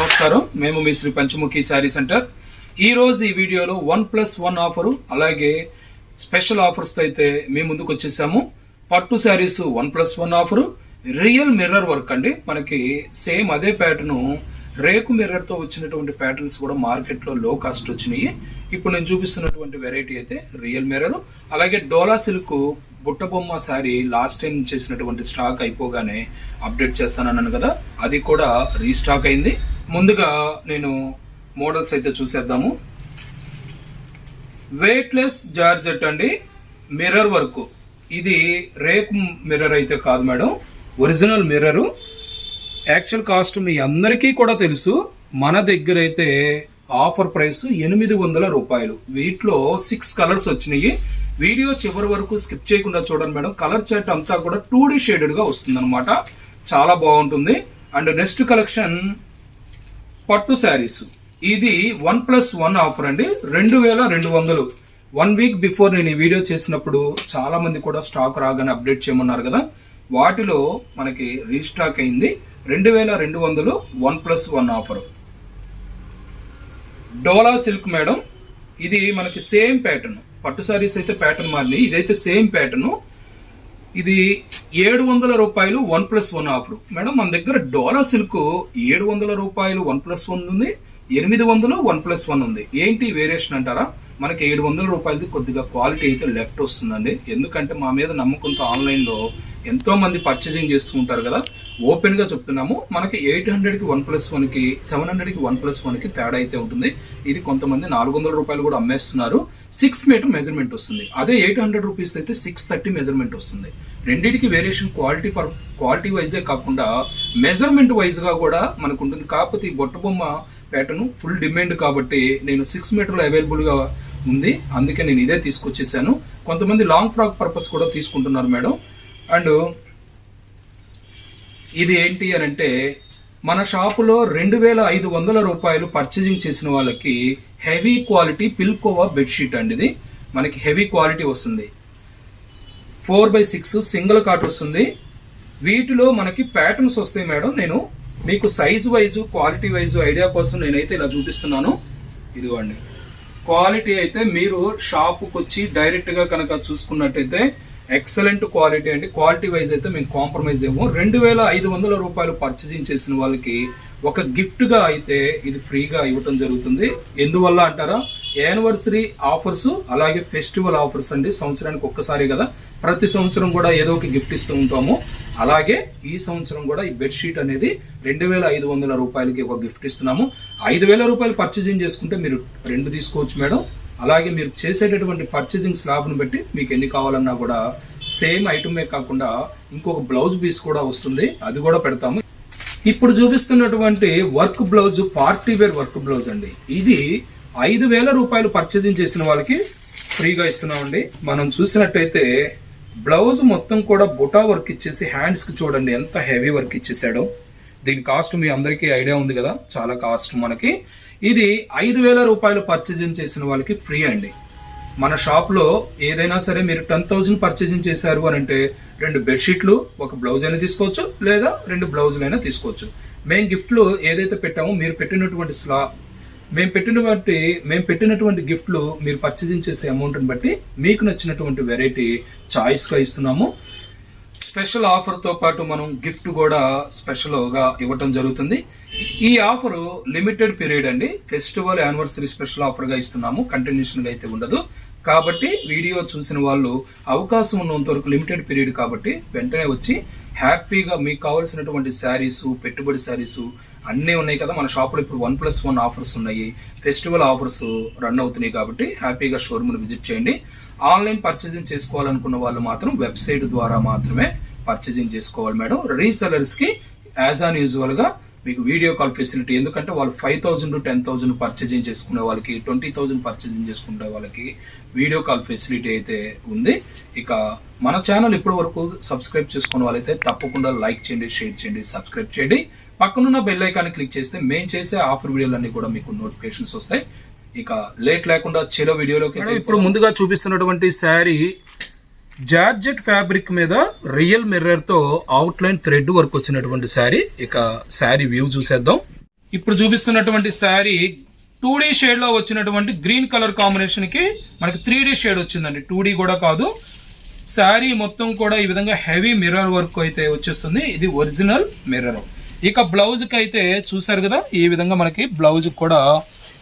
నమస్కారం. మేము మీ శ్రీ పంచముఖి శారీ సెంటర్. ఈరోజు ఈ వీడియోలో వన్ ప్లస్ వన్ ఆఫరు అలాగే స్పెషల్ ఆఫర్స్తో అయితే మేము ముందుకు వచ్చేసాము. పట్టు saris one plus one offer real mirror work అండి. మనకి సేమ్ అదే ప్యాటర్ను రేకు మిర్రర్తో వచ్చినటువంటి ప్యాటర్న్స్ కూడా మార్కెట్లో లో కాస్ట్ వచ్చినాయి. ఇప్పుడు నేను చూపిస్తున్నటువంటి వెరైటీ అయితే రియల్ మిర్రర్ అలాగే డోలా సిల్క్ బుట్ట బొమ్మ శారీ లాస్ట్ టైం చేసినటువంటి స్టాక్ అయిపోగానే అప్డేట్ చేస్తానన్నాను కదా అది కూడా రీస్టాక్ అయింది. ముందుగా నేను మోడల్స్ అయితే చూసేద్దాము. వెయిట్లెస్ జార్జెట్ అండి మిర్రర్ వర్క్. ఇది రేక్ మిర్రర్ అయితే కాదు madam original mirror. Actual cost మీ అందరికీ కూడా తెలుసు మన దగ్గర అయితే ఆఫర్ ప్రైస్ ఎనిమిది వందల రూపాయలు. వీటిలో సిక్స్ కలర్స్ వచ్చినాయి. వీడియో చివరి వరకు స్కిప్ చేయకుండా చూడండి మేడం కలర్ చార్ట్ అంతా కూడా టూ డి షేడెడ్గా వస్తుంది చాలా బాగుంటుంది. అండ్ నెక్స్ట్ కలెక్షన్ పట్టు శారీస్. ఇది వన్ ప్లస్ వన్ ఆఫర్ అండి. రెండు వేల రెండు వందలు. వన్ వీక్ బిఫోర్ నేను ఈ వీడియో చేసినప్పుడు చాలా మంది కూడా స్టాక్ రాగానే అప్డేట్ చేయమన్నారు కదా. వాటిలో మనకి రీస్టాక్ అయింది. రెండు వేల రెండు వందలు one plus one offer. Dola silk madam. ఇది మనకి సేమ్ ప్యాటర్న్. పట్టు సారీస్ అయితే ప్యాటర్న్ మారింది ఇదైతే సేమ్ ప్యాటర్న్. ఇది ఏడు వందల రూపాయలు one plus one offer. Madam మన దగ్గర డోలా సిల్క్ ఏడు వందల రూపాయలు వన్ ప్లస్ వన్ ఉంది ఎనిమిది వందలు వన్ ప్లస్ వన్ ఉంది. ఏంటి వేరియేషన్ అంటారా? మనకి ఏడు వందల రూపాయలది కొద్దిగా క్వాలిటీ అయితే లెఫ్ట్ వస్తుందండి. ఎందుకంటే మా మీద నమ్మకంతో ఆన్లైన్లో ఎంతో మంది పర్చేసింగ్ చేస్తూ ఉంటారు కదా. ఓపెన్గా చెప్తున్నాము. మనకి ఎయిట్ హండ్రెడ్కి వన్ ప్లస్ వన్కి సెవెన్ హండ్రెడ్కి వన్ ప్లస్ వన్కి తేడా అయితే ఉంటుంది. ఇది కొంతమంది నాలుగు వందల రూపాయలు కూడా అమ్మేస్తున్నారు. సిక్స్ మీటర్ మెజర్మెంట్ వస్తుంది. అదే ఎయిట్ హండ్రెడ్ రూపీస్ అయితే సిక్స్ థర్టీ మెజర్మెంట్ వస్తుంది. రెండింటికి వేరియేషన్ క్వాలిటీ పర్ క్వాలిటీ వైజే కాకుండా మెజర్మెంట్ వైజ్గా కూడా మనకు ఉంటుంది కాకపోతే ఈ బొట్ట బొమ్మ ప్యాటర్న్ ఫుల్ డిమాండ్ కాబట్టి నేను సిక్స్ మీటర్లు అవైలబుల్గా ఉంది. అందుకే నేను ఇదే తీసుకొచ్చేసాను. కొంతమంది లాంగ్ ఫ్రాక్ పర్పస్ కూడా తీసుకుంటున్నారు మేడం. అండ్ ఇది ఏంటి అని అంటే మన షాపులో రెండు వేల ఐదు వందల రూపాయలు పర్చేజింగ్ చేసిన వాళ్ళకి హెవీ క్వాలిటీ పిల్కోవా బెడ్షీట్ అండి ఇది. మనకి హెవీ క్వాలిటీ వస్తుంది. Four by six single cot వస్తుంది. వీటిలో మనకి ప్యాటర్న్స్ వస్తాయి మేడం. నేను మీకు size wise quality wise idea కోసం నేనైతే ఇలా చూపిస్తున్నాను. ఇదిగోండి. క్వాలిటీ అయితే మీరు షాపుకి వచ్చి డైరెక్ట్గా కనుక చూసుకున్నట్టయితే ఎక్సలెంట్ క్వాలిటీ అండి. క్వాలిటీ వైజ్ అయితే మేము కాంప్రమైజ్ ఇవ్వము రెండు వేల ఐదు వందల రూపాయలు పర్చేజింగ్ చేసిన వాళ్ళకి ఒక గిఫ్ట్గా అయితే ఇది ఫ్రీగా ఇవ్వటం జరుగుతుంది. ఎందువల్ల అంటారా? యానివర్సరీ ఆఫర్స్ అలాగే ఫెస్టివల్ ఆఫర్స్ అండి. సంవత్సరానికి ఒక్కసారి కదా. ప్రతి సంవత్సరం కూడా ఏదో ఒక గిఫ్ట్ ఇస్తూ ఉంటాము. అలాగే ఈ సంవత్సరం కూడా ఈ బెడ్షీట్ అనేది రెండు వేల ఐదు వందల రూపాయలకి ఒక గిఫ్ట్ ఇస్తున్నాము. ఐదు వేల రూపాయలు పర్చేజింగ్ చేసుకుంటే మీరు రెండు తీసుకోవచ్చు మేడం. అలాగే మీరు చేసేటటువంటి పర్చేజింగ్ స్లాబ్ను బట్టి మీకు ఎన్ని కావాలన్నా కూడా సేమ్ ఐటమే కాకుండా ఇంకొక బ్లౌజ్ పీస్ కూడా వస్తుంది. అది కూడా పెడతాము. ఇప్పుడు చూపిస్తున్నటువంటి work blouse party wear work blouse అండి. ఇది ఐదు వేల రూపాయలు పర్చేజింగ్ చేసిన వాళ్ళకి ఫ్రీగా ఇస్తున్నామండి. మనం చూసినట్టయితే బ్లౌజ్ మొత్తం కూడా బుటా వర్క్ ఇచ్చేసి హ్యాండ్స్కి చూడండి ఎంత హెవీ వర్క్ ఇచ్చేసాడో దీని కాస్ట్ మీ అందరికీ ఐడియా ఉంది కదా. చాలా కాస్ట్ మనకి. ఇది ఐదు వేల రూపాయలు పర్చేజింగ్ చేసిన వాళ్ళకి ఫ్రీ అండి. మన షాప్లో ఏదైనా సరే మీరు టెన్ థౌజండ్ పర్చేజింగ్ చేశారు అని అంటే రెండు బెడ్షీట్లు ఒక బ్లౌజ్ అయినా తీసుకోవచ్చు లేదా రెండు బ్లౌజులు అయినా తీసుకోవచ్చు. మేము గిఫ్ట్లు ఏదైతే పెట్టామో మీరు పెట్టినటువంటి స్లా మేము పెట్టినటువంటి మేము పెట్టినటువంటి గిఫ్ట్లు మీరు పర్చేజింగ్ చేసే అమౌంట్ని బట్టి మీకు నచ్చినటువంటి వెరైటీ చాయిస్గా ఇస్తున్నాము. స్పెషల్ ఆఫర్తో పాటు మనం గిఫ్ట్ కూడా స్పెషల్గా ఇవ్వటం జరుగుతుంది. ఈ ఆఫర్ లిమిటెడ్ పీరియడ్ అండి. ఫెస్టివల్ యానివర్సరీ స్పెషల్ ఆఫర్గా ఇస్తున్నాము. కంటిన్యూషన్గా అయితే ఉండదు. కాబట్టి వీడియో చూసిన వాళ్ళు అవకాశం ఉన్నంత వరకు లిమిటెడ్ పీరియడ్ కాబట్టి వెంటనే వచ్చి హ్యాపీగా మీకు కావాల్సినటువంటి శారీస్ పెట్టుబడి శారీస్ అన్నీ ఉన్నాయి కదా. మన షాపులో ఇప్పుడు వన్ ప్లస్ వన్ ఆఫర్స్ ఉన్నాయి. ఫెస్టివల్ ఆఫర్స్ రన్ అవుతున్నాయి కాబట్టి హ్యాపీగా షోరూమ్ విజిట్ చేయండి. ఆన్లైన్ పర్చేజింగ్ చేసుకోవాలనుకున్న వాళ్ళు మాత్రం వెబ్సైట్ ద్వారా మాత్రమే పర్చేజింగ్ చేసుకోవాలి మేడం. రీసెలర్స్కి యాజ్ ఆన్ యూజువల్గా మీకు వీడియో కాల్ ఫెసిలిటీ. ఎందుకంటే వాళ్ళు five thousand ten thousand purchasing చేసుకునే వాళ్ళకి ట్వంటీ థౌజండ్ పర్చేజింగ్ చేసుకునే వాళ్ళకి వీడియో కాల్ ఫెసిలిటీ అయితే ఉంది. ఇక మన ఛానల్ ఇప్పటి వరకు సబ్స్క్రైబ్ చేసుకున్న వాళ్ళైతే తప్పకుండా లైక్ చేయండి షేర్ చేయండి సబ్స్క్రైబ్ చేయండి. పక్కనున్న బెల్ ఐకాన్ క్లిక్ చేస్తే మేము చేసే ఆఫర్ వీడియోలన్నీ కూడా మీకు నోటిఫికేషన్స్ వస్తాయి. ఇక లేట్ లేకుండా చెలో వీడియోలోకి ఇప్పుడు ముందుగా చూపిస్తున్నటువంటి శారీ జార్జెట్ ఫ్యాబ్రిక్ మీద రియల్ మిర్రర్తో అవుట్ లైన్ థ్రెడ్ వర్క్ వచ్చినటువంటి శారీ. ఇక శారీ వ్యూ చూసేద్దాం. ఇప్పుడు చూపిస్తున్నటువంటి శారీ టూ డీ షేడ్లో వచ్చినటువంటి గ్రీన్ కలర్ కాంబినేషన్కి మనకి త్రీ డీ షేడ్ వచ్చిందండి. టూ డీ కూడా కాదు. శారీ మొత్తం కూడా ఈ విధంగా హెవీ మిర్రర్ వర్క్ అయితే వచ్చేస్తుంది. ఇది ఒరిజినల్ మిర్రర్ ఇక బ్లౌజ్కి అయితే చూసారు కదా ఈ విధంగా మనకి బ్లౌజ్ కూడా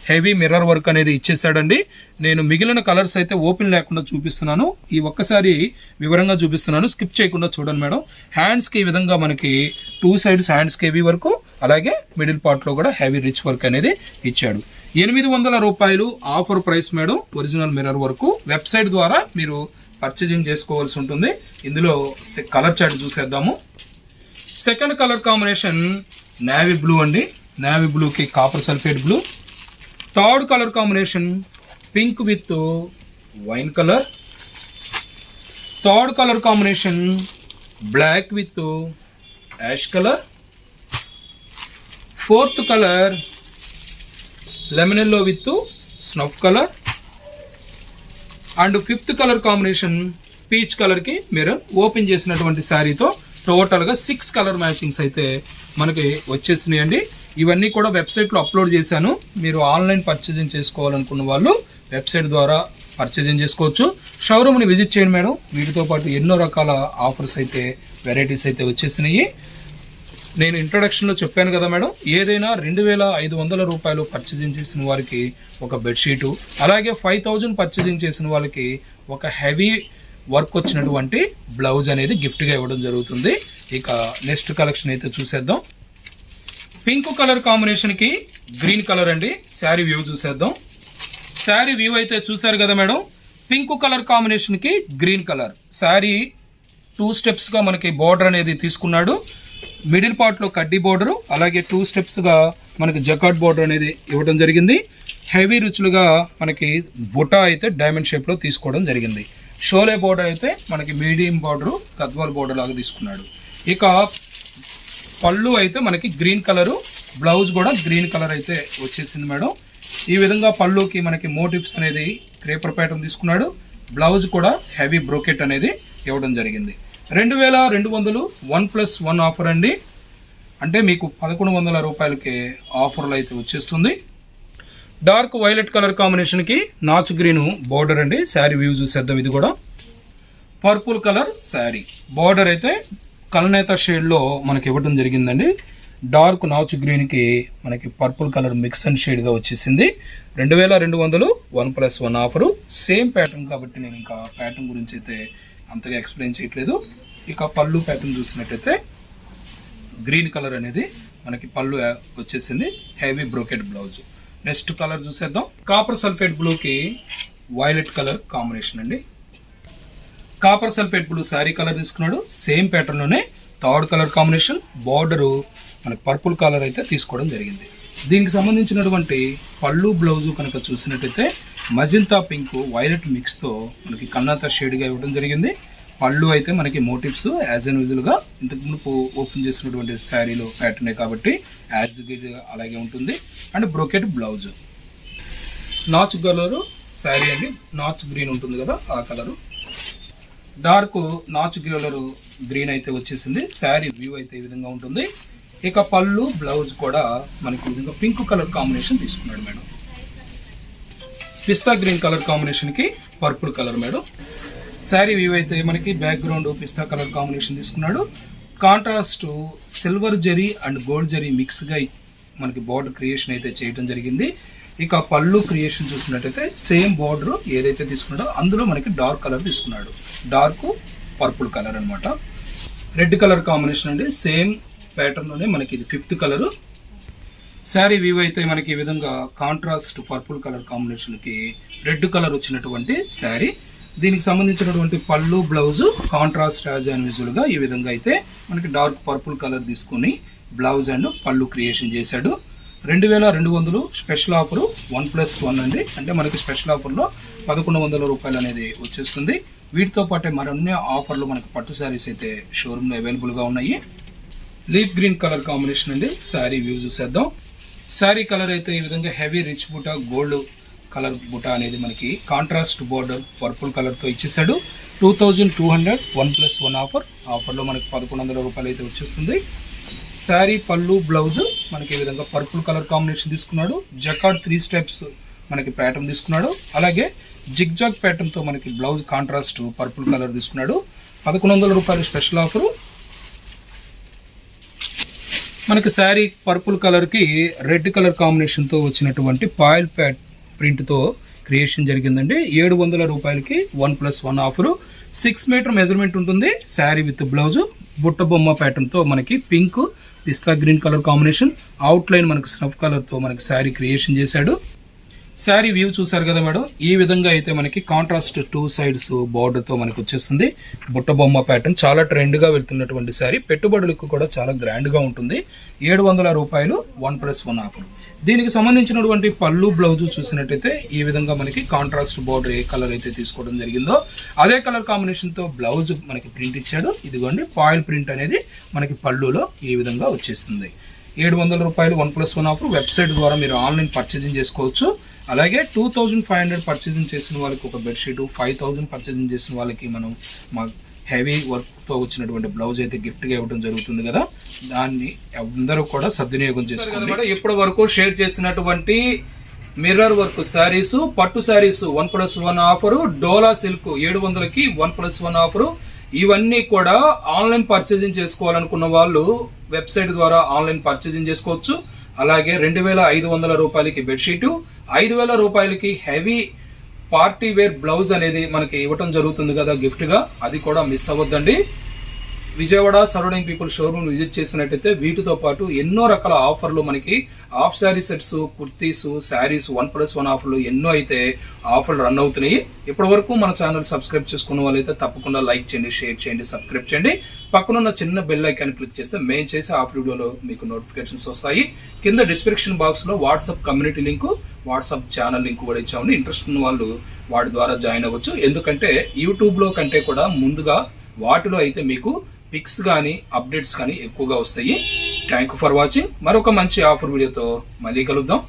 హెవీ మిర్రర్ వర్క్ అనేది ఇచ్చేసాడండి నేను మిగిలిన కలర్స్ అయితే ఓపెన్ లేకుండా చూపిస్తున్నాను. ఈ ఒక్కసారి వివరంగా చూపిస్తున్నాను. స్కిప్ చేయకుండా చూడండి మేడం. హ్యాండ్స్కి ఈ విధంగా మనకి టూ సైడ్స్ హ్యాండ్స్కి హెవీ వర్క్ అలాగే మిడిల్ పార్ట్లో కూడా హెవీ రిచ్ వర్క్ అనేది ఇచ్చాడు. ఎనిమిది వందల రూపాయలు offer price madam. Original mirror work website ద్వారా మీరు పర్చేజింగ్ చేసుకోవాల్సి ఉంటుంది. ఇందులో కలర్ చార్ట్ చూసేద్దాము. Second colour combination navy blue అండి. నేవీ బ్లూకి copper sulphate blue third colour combination pink with wine colour. Third colour combination black with ash colour. Fourth colour lemon yellow with snuff colour. And fifth colour combination peach కలర్కి మీరు open చేసినటువంటి శారీతో టోటల్గా six colour matchings అయితే మనకి వచ్చేసినాయండి. ఇవన్నీ కూడా వెబ్సైట్లో upload చేశాను. మీరు ఆన్లైన్ పర్చేజింగ్ చేసుకోవాలనుకున్న వాళ్ళు వెబ్సైట్ ద్వారా పర్చేజింగ్ చేసుకోవచ్చు. షోరూమ్ని విజిట్ చేయండి మేడం. వీటితో పాటు ఎన్నో రకాల ఆఫర్స్ అయితే వెరైటీస్ అయితే వచ్చేసినాయి. నేను ఇంట్రొడక్షన్లో చెప్పాను కదా మేడం ఏదైనా రెండు వేల ఐదు వందల రూపాయలు పర్చేజింగ్ చేసిన వారికి ఒక బెడ్షీటు అలాగే ఫైవ్ థౌజండ్ పర్చేజింగ్ చేసిన వాళ్ళకి ఒక హెవీ వర్క్ వచ్చినటువంటి బ్లౌజ్ అనేది గిఫ్ట్గా ఇవ్వడం జరుగుతుంది. ఇక నెక్స్ట్ కలెక్షన్ అయితే చూసేద్దాం. పింక్ కలర్ కాంబినేషన్కి గ్రీన్ కలర్ అండి. శారీ వ్యూ చూసేద్దాం. శారీ వ్యూ అయితే చూసారు కదా మేడం. పింక్ కలర్ కాంబినేషన్కి గ్రీన్ కలర్. శారీ టూ స్టెప్స్గా మనకి బార్డర్ అనేది తీసుకున్నాడు. మిడిల్ పార్ట్లో కడ్డీ బోర్డరు అలాగే టూ స్టెప్స్గా మనకి జకాట్ బార్డర్ అనేది ఇవ్వడం జరిగింది. హెవీ రుచులుగా మనకి బుటా అయితే డైమండ్ షేప్లో తీసుకోవడం జరిగింది. షోలే బోర్డర్ అయితే మనకి మీడియం బార్డరు కద్వాల్ బార్డర్ లాగా తీసుకున్నాడు. ఇక పళ్ళు అయితే మనకి గ్రీన్ కలరు బ్లౌజ్ కూడా గ్రీన్ కలర్ అయితే వచ్చేసింది మేడం. ఈ విధంగా పళ్ళుకి మనకి మోటివ్స్ అనేది క్రేపర్ ప్యాటర్న్ తీసుకున్నాడు. బ్లౌజ్ కూడా హెవీ బ్రోకెట్ అనేది ఇవ్వడం జరిగింది. రెండు వేల రెండు వందలు వన్ ప్లస్ వన్ ఆఫర్ అండి. అంటే మీకు పదకొండు వందల రూపాయలకి ఆఫర్లు అయితే వచ్చేస్తుంది. డార్క్ వైలెట్ కలర్ కాంబినేషన్కి నాచు గ్రీన్ బోర్డర్ అండి. శారీ వ్యూ చూసేద్దాం ఇది కూడా. Purple colour sari. బార్డర్ అయితే కలనేత షేడ్లో మనకి ఇవ్వడం జరిగిందండి. డార్క్ నాచు గ్రీన్కి మనకి పర్పుల్ కలర్ మిక్స్ అండ్ షేడ్గా వచ్చేసింది. రెండు వేల రెండు వందలు one plus one offer. Same pattern కాబట్టి నేను ఇంకా ప్యాటర్న్ గురించి అయితే అంతగా ఎక్స్ప్లెయిన్ చేయట్లేదు. ఇక పళ్ళు ప్యాటర్న్ చూసినట్టయితే గ్రీన్ కలర్ అనేది మనకి పళ్ళు వచ్చేసింది. Heavy brocade blouse. Next colour చూసేద్దాం. కాపర్ సల్ఫేట్ బ్లూకి వైలెట్ కలర్ కాంబినేషన్ అండి. Copper sulphate blue sari colour తీసుకున్నాడు. సేమ్ ప్యాటర్న్లోనే థర్డ్ కలర్ కాంబినేషన్ బార్డరు మనకి పర్పుల్ కలర్ అయితే తీసుకోవడం జరిగింది. దీనికి సంబంధించినటువంటి పళ్ళు బ్లౌజు కనుక చూసినట్టయితే మజింతా పింక్ వైలెట్ మిక్స్తో మనకి కన్నాత షేడ్గా ఇవ్వడం జరిగింది. పళ్ళు అయితే మనకి మోటివ్స్ యాజ్ అన్ యూజువల్గా ఇంతకు మునుపు ఓపెన్ చేసినటువంటి శారీలో ప్యాటర్నే కాబట్టి యాజ్ అలాగే ఉంటుంది. అండ్ బ్రోకెట్ బ్లౌజ్ నాచ్ కలరు శారీ అండి. నాచ్ గ్రీన్ ఉంటుంది కదా ఆ కలరు. డార్క్ నాచ్ గ్యూలర్ గ్రీన్ అయితే వచ్చేసింది. శారీ వ్యూ అయితే ఈ విధంగా ఉంటుంది. ఇక పళ్ళు బ్లౌజ్ కూడా మనకి ఈ విధంగా పింక్ కలర్ కాంబినేషన్ తీసుకున్నాడు మేడం. పిస్తా గ్రీన్ కలర్ కాంబినేషన్కి purple colour madam. Sari view అయితే మనకి బ్యాక్గ్రౌండ్ పిస్తా కలర్ కాంబినేషన్ తీసుకున్నాడు. Contrast silver zari and gold zari మిక్స్గా మనకి బార్డర్ క్రియేషన్ అయితే చేయడం జరిగింది. ఇక పళ్ళు క్రియేషన్ చూసినట్టయితే సేమ్ బార్డర్ ఏదైతే తీసుకున్నాడో అందులో మనకి డార్క్ కలర్ తీసుకున్నాడు. డార్క్ పర్పుల్ కలర్ అన్నమాట. రెడ్ కలర్ కాంబినేషన్ అండి. సేమ్ ప్యాటర్న్లోనే మనకి ఇది ఫిఫ్త్ కలరు. శారీ వ్యూ అయితే మనకి ఈ విధంగా కాంట్రాస్ట్ పర్పుల్ కలర్ కాంబినేషన్కి రెడ్ కలర్ వచ్చినటువంటి శారీ. దీనికి సంబంధించినటువంటి pallu blouse contrast as and విజువల్గా ఈ విధంగా అయితే మనకి డార్క్ పర్పుల్ కలర్ తీసుకొని బ్లౌజ్ అండ్ పళ్ళు క్రియేషన్ చేశాడు. రెండు వేల రెండు వందలు special offer one plus one అండి. అంటే మనకి స్పెషల్ ఆఫర్లో పదకొండు వందల రూపాయలు అనేది వచ్చేస్తుంది. వీటితో పాటే మరిన్ని ఆఫర్లు మనకి పట్టు శారీస్ అయితే షోరూంలో అవైలబుల్గా ఉన్నాయి. లీఫ్ గ్రీన్ కలర్ కాంబినేషన్ అండి. శారీ వ్యూ చూసేద్దాం. శారీ కలర్ అయితే ఈ విధంగా హెవీ రిచ్ బుటా గోల్డ్ కలర్ బుటా అనేది మనకి కాంట్రాస్ట్ బోర్డర్ పర్పుల్ కలర్తో ఇచ్చేసాడు two thousand two hundred one plus one offer. ఆఫర్లో మనకి పదకొండు వందల రూపాయలు అయితే వచ్చేస్తుంది. శారీ పళ్ళు బ్లౌజ్ మనకి ఈ విధంగా పర్పుల్ కలర్ కాంబినేషన్ తీసుకున్నాడు. జకాడ్ త్రీ స్టెప్స్ మనకి ప్యాటర్న్ తీసుకున్నాడు. అలాగే జిగ్జాగ్ జాగ్ ప్యాటర్న్తో మనకి బ్లౌజ్ కాంట్రాస్ట్ పర్పుల్ కలర్ తీసుకున్నాడు. పదకొండు వందల రూపాయలు స్పెషల్ ఆఫరు. మనకి శారీ పర్పుల్ కలర్కి రెడ్ కలర్ కాంబినేషన్తో వచ్చినటువంటి పాయిల్ ప్యాట్ ప్రింట్తో క్రియేషన్ జరిగిందండి. ఏడు వందల రూపాయలకి one plus one offer. Six metre measurement ఉంటుంది. Sari with blouse. బుట్ట బొమ్మ ప్యాటర్న్తో మనకి పింక్ పిస్తా green colour combination. Outline మనకి స్నఫ్ కలర్తో మనకి శారీ క్రియేషన్ చేశాడు. శారీ వ్యూ చూసారు కదా మేడం? ఈ విధంగా అయితే మనకి కాంట్రాస్ట్ టూ సైడ్స్ బోర్డుతో మనకు మనకి వచ్చేస్తుంది. బుట్ట బొమ్మ ప్యాటర్న్ చాలా ట్రెండ్గా వెళ్తున్నటువంటి శారీ. పెట్టుబడులకు కూడా చాలా గ్రాండ్గా ఉంటుంది. ఏడు వందల రూపాయలు వన్ ప్లస్ వన్ ఆఫర్. దీనికి సంబంధించినటువంటి పళ్ళు బ్లౌజ్ చూసినట్టయితే ఈ విధంగా మనకి కాంట్రాస్ట్ బార్డర్ ఏ కలర్ అయితే తీసుకోవడం జరిగిందో అదే కలర్ కాంబినేషన్తో బ్లౌజ్ మనకి ప్రింట్ ఇచ్చాడు. ఇదిగోండి పాయిల్ ప్రింట్ అనేది మనకి పళ్ళులో ఈ విధంగా వచ్చేస్తుంది. ఏడు వందల రూపాయలు one plus one offer website ద్వారా మీరు ఆన్లైన్ పర్చేజింగ్ చేసుకోవచ్చు. అలాగే two thousand five hundred purchasing చేసిన వాళ్ళకి ఒక బెడ్షీట్ ఫైవ్ థౌజండ్ పర్చేజింగ్ చేసిన వాళ్ళకి మనం మా హెవీ వర్క్తో వచ్చినటువంటి బ్లౌజ్ అయితే గిఫ్ట్గా ఇవ్వడం జరుగుతుంది కదా. దాన్ని అందరూ కూడా సద్వినియోగం చేసుకోవాలి ఇప్పటి వరకు షేర్ చేసినటువంటి మిర్రర్ వర్క్ శారీస్ పట్టు saris one plus one offer Dola silk ఏడు వందలకి వన్ ప్లస్ వన్ ఆఫరు. ఇవన్నీ కూడా ఆన్లైన్ పర్చేజింగ్ చేసుకోవాలనుకున్న వాళ్ళు వెబ్సైట్ ద్వారా ఆన్లైన్ పర్చేజింగ్ చేసుకోవచ్చు. అలాగే రెండు వేల ఐదు వందల రూపాయలకి బెడ్షీటు ఐదు వేల రూపాయలకి హెవీ పార్టీ వేర్ బ్లౌజ్ అనేది మనకి ఇవ్వటం జరుగుతుంది కదా గిఫ్ట్గా అది కూడా miss అవ్వద్దండి. Vijayawada surrounding people showroom visit చేసినట్టయితే వీటితో పాటు ఎన్నో రకాల ఆఫర్లు మనకి. Half sari sets kurtis saris one plus one ఆఫర్లు ఎన్నో అయితే ఆఫర్లు రన్ అవుతున్నాయి. ఇప్పటి వరకు మన ఛానల్ సబ్స్క్రైబ్ చేసుకున్న వాళ్ళైతే తప్పకుండా లైక్ చేయండి షేర్ చేయండి సబ్స్క్రైబ్ చేయండి. పక్కనున్న చిన్న బెల్ ఐకాన్ క్లిక్ చేస్తే మేము చేసే ఆఫ్ వీడియోలో మీకు నోటిఫికేషన్స్ వస్తాయి. కింద డిస్క్రిప్షన్ బాక్స్లో WhatsApp community link WhatsApp channel link కూడా ఇచ్చామని ఇంట్రెస్ట్ ఉన్న వాళ్ళు వాటి ద్వారా జాయిన్ అవ్వచ్చు. ఎందుకంటే యూట్యూబ్లో కంటే కూడా ముందుగా వాటిలో అయితే మీకు పిక్స్ కానీ అప్డేట్స్ కానీ ఎక్కువగా వస్తాయి. థ్యాంక్ ఫర్ వాచింగ్ మరొక మంచి ఆఫర్ వీడియోతో మళ్ళీ కలుద్దాం.